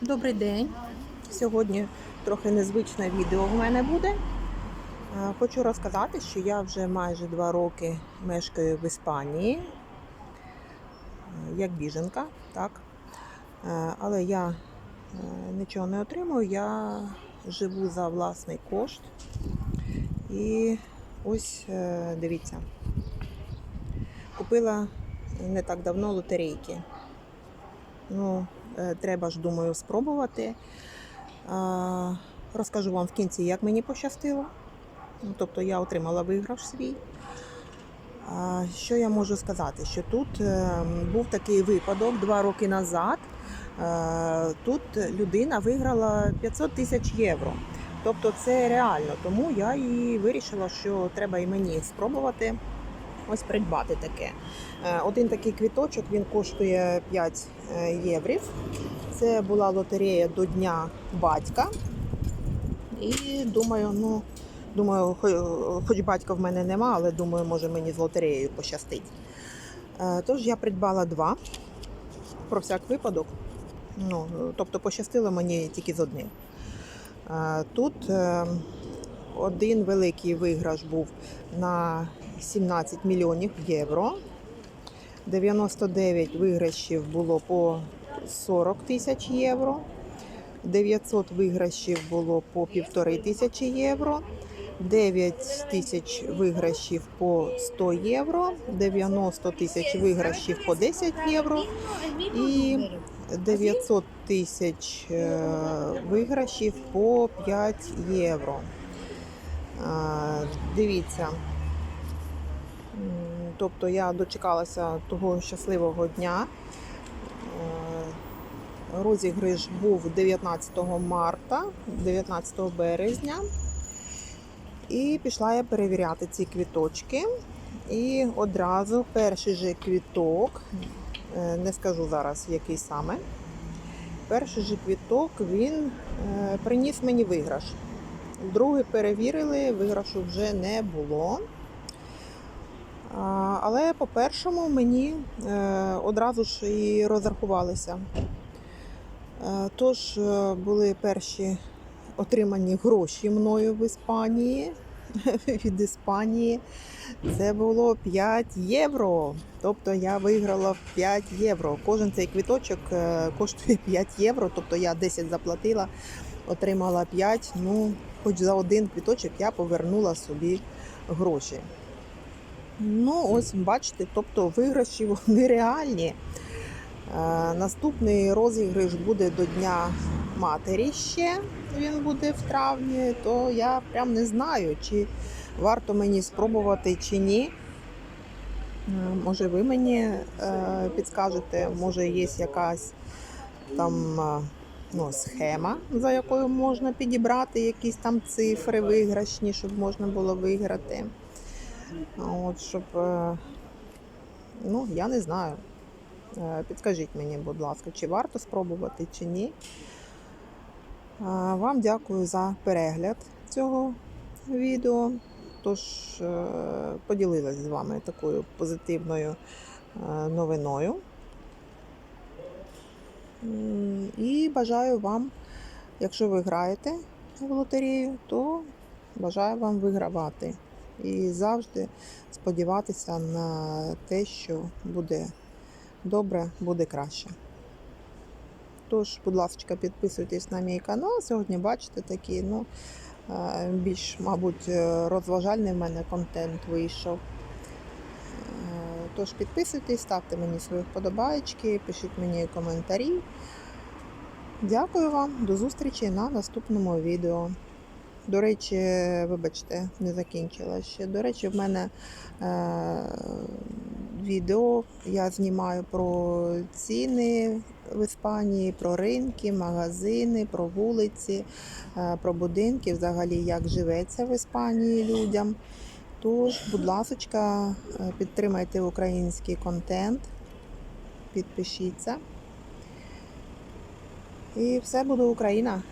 Добрий день. Сьогодні трохи незвичне відео в мене буде. Хочу розказати, що я вже майже два роки мешкаю в Іспанії е, як біженка, так. Е, Але я е, нічого не отримую, я живу за власний кошт. І ось дивіться, купила не так давно лотерейки. Ну, е, треба ж, думаю, спробувати. Розкажу вам в кінці, як мені пощастило. Ну, Тобто я отримала виграш свій. Що я можу сказати? Що тут е, був такий випадок два роки назад. Е, Тут людина виграла 500 тисяч євро. Тобто це реально. Тому я і вирішила, що треба і мені спробувати ось придбати таке. Е, Один такий квіточок він коштує 5 єврів. Це була лотерея до Дня батька. І думаю, ну, думаю, хоч батька в мене нема, але думаю, може мені з лотереєю пощастить. Е, Тож я придбала два про всяк випадок. Ну, тобто пощастило мені тільки з одним. Е, Тут е, один великий виграш був на 17 мільйонів євро. 99 виграшів було по 40 тисяч євро. 900 виграшів було по півтори тисячі євро. 9 тисяч виграшів по 100 євро, 90 тисяч виграшів по 10 євро і 900 тисяч е, виграшів по 5 євро. Дивіться. Тобто я дочекалася того щасливого дня. Е, Розіграш був 19 марта, 19 березня. І пішла я перевіряти ці квіточки. І одразу перший же квіток, е, не скажу зараз, який саме. Перший же квіток він е, приніс мені виграш. Другий перевірили, виграшу вже не було. Але по першому мені е, одразу ж і розрахувалися. Е, Тож е, були перші отримані гроші мною в Іспанії від Іспанії. Це було 5 євро. Тобто я виграла в 5 євро. Кожен цей квіточок коштує 5 євро. Тобто я 10 заплатила, отримала 5. Ну, хоч за один квіточок я повернула собі гроші. Ну, ось бачите, тобто виграші вони реальні. Е, Наступний розіграш буде до Дня матері ще. Він буде в травні, то я прям не знаю, чи варто мені спробувати чи ні. Е, Може, ви мені е, підскажете, може є якась там ну, схема, за якою можна підібрати якісь там цифри виграшні, щоб можна було виграти. От, щоб, е, ну, я не знаю. Е, Підкажіть мені, будь ласка, чи варто спробувати, чи ні. Е, Вам дякую за перегляд цього відео. Тож поділилась з вами такою позитивною новиною. І бажаю вам, якщо ви граєте в лотерею, то бажаю вам вигравати. І завжди сподіватися на те, що буде добре, буде краще. Тож, будь ласка, підписуйтесь на мій канал. Сьогодні бачите такі, ну, е, більш, мабуть, е, розважальний в мене контент вийшов. Е, Тож підписуйтесь, ставте мені свої вподобайки, пишіть мені коментарі. Дякую вам, до зустрічі на наступному відео. До речі, вибачте, не закінчила ще. До речі, в мене е, відео я знімаю про ціни в Іспанії, про ринки, магазини, про вулиці, е, про будинки, взагалі як живеться в Іспанії людям. Тож, будь ласка, підтримайте український контент, підпишіться. І все буде Україна.